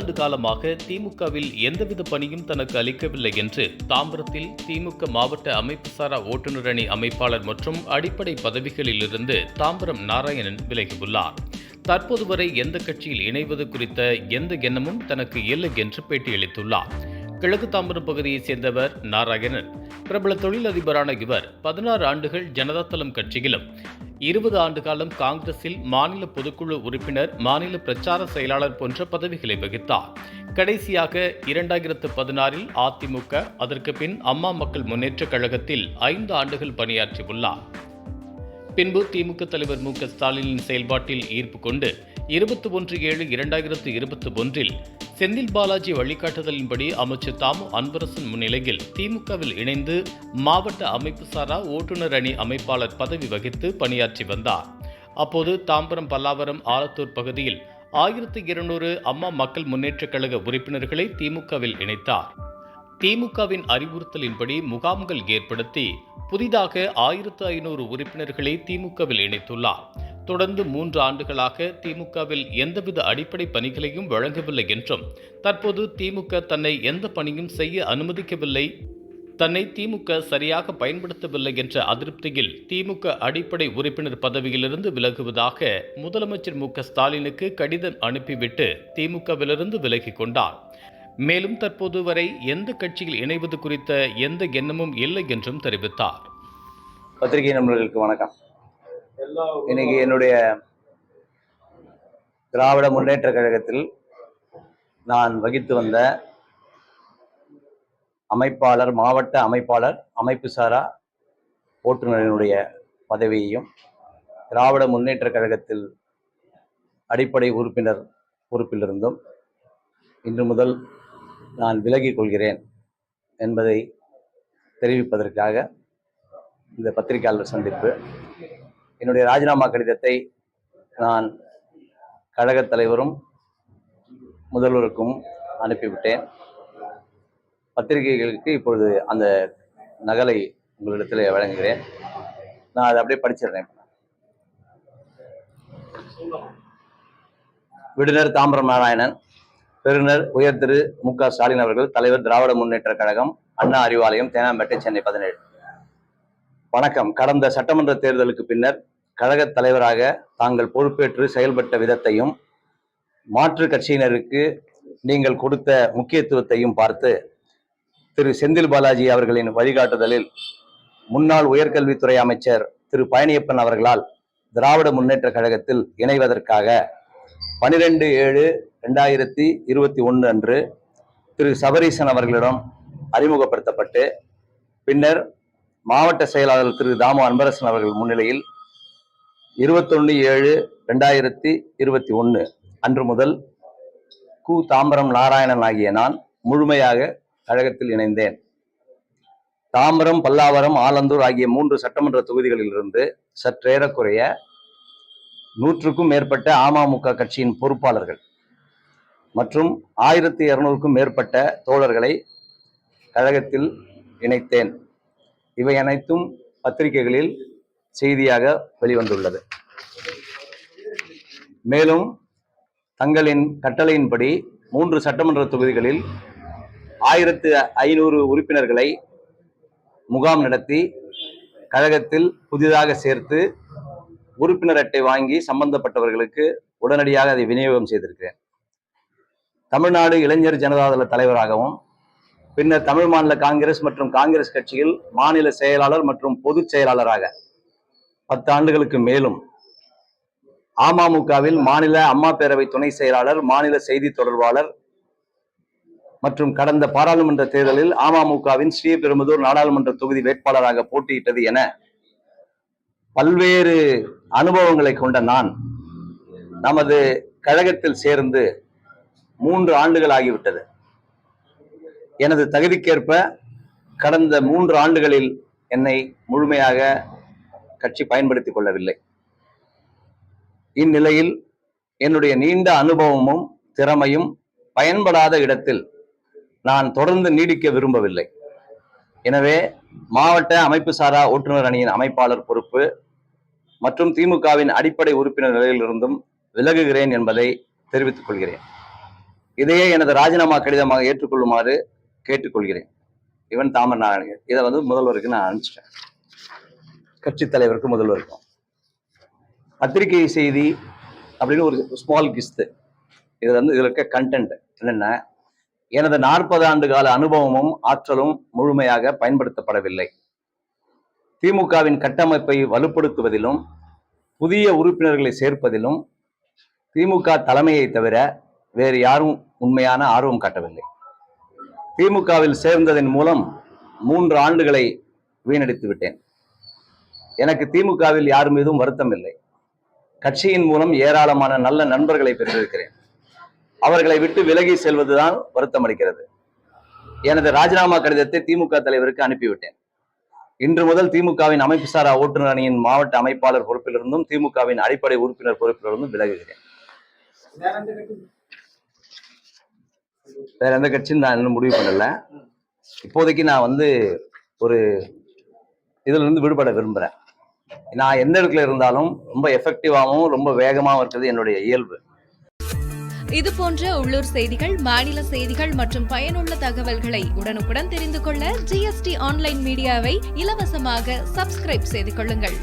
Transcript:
ஆண்டு காலமாக திமுகவில் எந்தவித பணியும் தனக்கு அளிக்கவில்லை என்று தாம்பரத்தில் திமுக மாவட்ட அமைப்புசாரா ஓட்டுநர் அணி அமைப்பாளர் மற்றும் அடிப்படை பதவிகளிலிருந்து தாம்பரம் நாராயணன் விலகியுள்ளார். தற்போது வரை எந்த கட்சியில் இணைவது குறித்த எந்த எண்ணமும் தனக்கு இல்லை என்று பேட்டியளித்துள்ளார். கிழக்கு தாம்பரம் பகுதியைச் சேர்ந்தவர் நாராயணன். பிரபல தொழிலதிபரான இவர் பதினாறு ஆண்டுகள் ஜனதா தளம் கட்சியிலும் இருபது ஆண்டு காலம் காங்கிரஸில் மாநில பொதுக்குழு உறுப்பினர் மாநில பிரச்சார செயலாளர் போன்ற பதவிகளை வகித்தார். கடைசியாக இரண்டாயிரத்து பதினாறில் அதிமுக அதற்கு பின் அம்மா மக்கள் முன்னேற்றக் கழகத்தில் ஐந்து ஆண்டுகள் பணியாற்றியுள்ளார் பின்பு திமுக தலைவர் மு க ஸ்டாலினின் செயல்பாட்டில் ஈர்ப்பு கொண்டு இருபத்தி ஒன்று ஏழு இரண்டாயிரத்து இருபத்தி ஒன்றில் செந்தில் பாலாஜி வழிகாட்டுதலின்படி அமைச்சர் தாமு அன்பரசன் முன்னிலையில் திமுகவில் இணைந்து மாவட்ட அமைப்புசாரா ஓட்டுநர் அணி அமைப்பாளர் பதவி வகித்து பணியாற்றி வந்தார். அப்போது தாம்பரம் பல்லாவரம் ஆலத்தூர் பகுதியில் ஆயிரத்தி இருநூறு அம்மா மக்கள் முன்னேற்றக் கழக உறுப்பினர்களை திமுகவில் இணைத்தார். திமுகவின் அறிவுறுத்தலின்படி முகாம்கள் ஏற்படுத்தி புதிதாக ஆயிரத்து ஐநூறு உறுப்பினர்களை திமுகவில் இணைத்துள்ளார். தொடர்ந்து மூன்று ஆண்டுகளாக திமுகவில் எந்தவித அடிப்படை பணிகளையும் வழங்கவில்லை என்றும் தற்போது திமுக தன்னை எந்த பணியும் செய்ய அனுமதிக்கவில்லை தன்னை திமுக சரியாக பயன்படுத்தவில்லை என்ற அதிருப்தியில் திமுக அடிப்படை உறுப்பினர் பதவியிலிருந்து விலகுவதாக முதலமைச்சர் மு க ஸ்டாலினுக்கு கடிதம் அனுப்பிவிட்டு திமுகவிலிருந்து விலகிக் கொண்டார். மேலும் தற்போது வரை எந்த கட்சியில் இணைவது குறித்த எந்த எண்ணமும் இல்லை என்றும் தெரிவித்தார். பத்திரிகை நண்பர்களுக்கு வணக்கம். இன்னைக்கு என்னுடைய திராவிட முன்னேற்ற கழகத்தில் நான் வகித்து வந்த அமைப்பாளர் மாவட்ட அமைப்பாளர் அமைப்பு சாரா ஓட்டுநரினுடைய பதவியையும் திராவிட முன்னேற்ற கழகத்தில் அடிப்படை உறுப்பினர் பொறுப்பிலிருந்தும் இன்று முதல் நான் விலகிக் கொள்கிறேன் என்பதை தெரிவிப்பதற்காக இந்த பத்திரிகையாளர் சந்திப்பு என்னுடைய ராஜினாமா கடிதத்தை நான் கழகத் தலைவரும் முதல்வருக்கும் அனுப்பிவிட்டேன். பத்திரிகைகளுக்கு இப்பொழுது அந்த நகலை உங்களிடத்தில் வழங்குகிறேன். நான் அதை அப்படியே படிச்சிடுறேன். விடுனர் தாம்பரம் நாராயணன் பெருநர் உயர் திரு மு க ஸ்டாலின் அவர்கள் தலைவர் திராவிட முன்னேற்ற கழகம் அண்ணா அறிவாலயம் தேனாம்பேட்டை சென்னை பதினேழு. வணக்கம். கடந்த சட்டமன்ற தேர்தலுக்கு பின்னர் கழகத் தலைவராக தாங்கள் பொறுப்பேற்று செயல்பட்ட விதத்தையும் மாற்று கட்சியினருக்கு நீங்கள் கொடுத்த முக்கியத்துவத்தையும் பார்த்து திரு செந்தில் பாலாஜி அவர்களின் வழிகாட்டுதலில் முன்னாள் உயர்கல்வித்துறை அமைச்சர் திரு பழனியப்பன் அவர்களால் திராவிட முன்னேற்ற கழகத்தில் இணைவதற்காக பனிரெண்டு ஏழு ரெண்டாயிரத்தி இருபத்தி ஒன்று அன்று திரு சபரீசன் அவர்களிடம் அறிமுகப்படுத்தப்பட்டு பின்னர் மாவட்ட செயலாளர் திரு தாமு அன்பரசன் அவர்கள் முன்னிலையில் இருபத்தொன்று ஏழு ரெண்டாயிரத்தி இருபத்தி ஒன்று அன்று முதல் கு. தாம்பரம் நாராயணன் ஆகிய நான் முழுமையாக கழகத்தில் இணைந்தேன். தாம்பரம் பல்லாவரம் ஆலந்தூர் ஆகிய மூன்று சட்டமன்ற தொகுதிகளிலிருந்து சற்றேறக்குறைய நூற்றுக்கும் மேற்பட்ட அமமுக கட்சியின் பொறுப்பாளர்கள் மற்றும் ஆயிரத்தி இருநூறுக்கும் மேற்பட்ட தோழர்களை கழகத்தில் இணைத்தேன். இவை அனைத்தும் பத்திரிகைகளில் செய்தியாக வெளிவந்துள்ளது. மேலும் தங்களின் கட்டளையின்படி மூன்று சட்டமன்ற தொகுதிகளில் ஆயிரத்து ஐநூறு உறுப்பினர்களை முகாம் நடத்தி கழகத்தில் புதிதாக சேர்த்து உறுப்பினர் அட்டை வாங்கி சம்பந்தப்பட்டவர்களுக்கு உடனடியாக அதை விநியோகம் செய்திருக்கிறேன். தமிழ்நாடு இளைஞர் ஜனதாதள தலைவராகவும் பின்னர் தமிழ் மாநில காங்கிரஸ் மற்றும் காங்கிரஸ் கட்சியில் மாநில செயலாளர் மற்றும் பொதுச் செயலாளராக பத்து ஆண்டுகளுக்கு மேலும் அமமுகவில் மாநில அம்மா பேரவை துணை செயலாளர் மாநில செய்தி தொடர்பாளர் மற்றும் கடந்த பாராளுமன்ற தேர்தலில் அமமுகவின் ஸ்ரீபெரும்புதூர் நாடாளுமன்ற தொகுதி வேட்பாளராக போட்டியிட்டது என பல்வேறு அனுபவங்களை கொண்ட நான் நமது கழகத்தில் சேர்ந்து மூன்று ஆண்டுகள் ஆகிவிட்டது. எனது தகுதிக்கேற்ப கடந்த மூன்று ஆண்டுகளில் என்னை முழுமையாக கட்சி பயன்படுத்திக் கொள்ளவில்லை. இந்நிலையில் என்னுடைய நீண்ட அனுபவமும் திறமையும் பயன்படாத இடத்தில் நான் தொடர்ந்து நீடிக்க விரும்பவில்லை. எனவே மாவட்ட அமைப்பு சாரா ஓட்டுநர் அணியின் அமைப்பாளர் பொறுப்பு மற்றும் திமுகவின் அடிப்படை உறுப்பினர் நிலையிலிருந்தும் விலகுகிறேன் என்பதை தெரிவித்துக் கொள்கிறேன். இதையே எனது ராஜினாமா கடிதமாக ஏற்றுக்கொள்ளுமாறு கேட்டுக்கொள்கிறேன். இவன் தாமர் நாராயணன் இதை வந்து முதல்வருக்கு நான் அனுப்பிச்சிட்டேன். கட்சித் தலைவருக்கு முதல்வருக்கும் பத்திரிகை செய்தி அப்படின்னு ஒரு ஸ்மால் கிஸ்து இது வந்து இதில் இருக்க கண்டென்ட் என்னென்ன எனது நாற்பது ஆண்டு கால அனுபவமும் ஆற்றலும் முழுமையாக பயன்படுத்தப்படவில்லை. திமுகவின் கட்டமைப்பை வலுப்படுத்துவதிலும் புதிய உறுப்பினர்களை சேர்ப்பதிலும் திமுக தலைமையை தவிர வேறு யாரும் உண்மையான ஆர்வம் காட்டவில்லை. திமுகவில் சேர்ந்ததன் மூலம் மூன்று ஆண்டுகளை வீணடித்து விட்டேன் எனக்கு திமுகவில் யார் மீதும் வருத்தம் இல்லை. கட்சியின் மூலம் ஏராளமான நல்ல நண்பர்களை பெற்றிருக்கிறேன். அவர்களை விட்டு விலகி செல்வதுதான் வருத்தம் அளிக்கிறது எனது ராஜினாமா கடிதத்தை திமுக தலைவருக்கு அனுப்பிவிட்டேன். இன்று முதல் திமுகவின் அமைப்பு சாரா ஓட்டுநர் அணியின் மாவட்ட அமைப்பாளர் பொறுப்பிலிருந்தும் திமுகவின் அடிப்படை உறுப்பினர் பொறுப்பிலிருந்தும் விலகுகிறேன். வேற எந்த கட்சியும்? நான் இன்னும் முடிவு பண்ணல. இப்போதைக்கு நான் வந்து ஒரு இதுல இருந்து விடுபட விரும்புறேன். நான் எந்த இடத்துல இருந்தாலும் ரொம்ப எஃபெக்டிவாகவும் ரொம்ப வேகமாகவும் இருக்கிறது என்னுடைய இயல்பு. இது போன்ற உள்ளூர் செய்திகள் மாநில செய்திகள் மற்றும் பயனுள்ள தகவல்களை உடனுக்குடன் தெரிந்து கொள்ள ஜிஎஸ்டி ஆன்லைன் மீடியாவை இலவசமாக சப்ஸ்கிரைப் செய்து கொள்ளுங்கள்.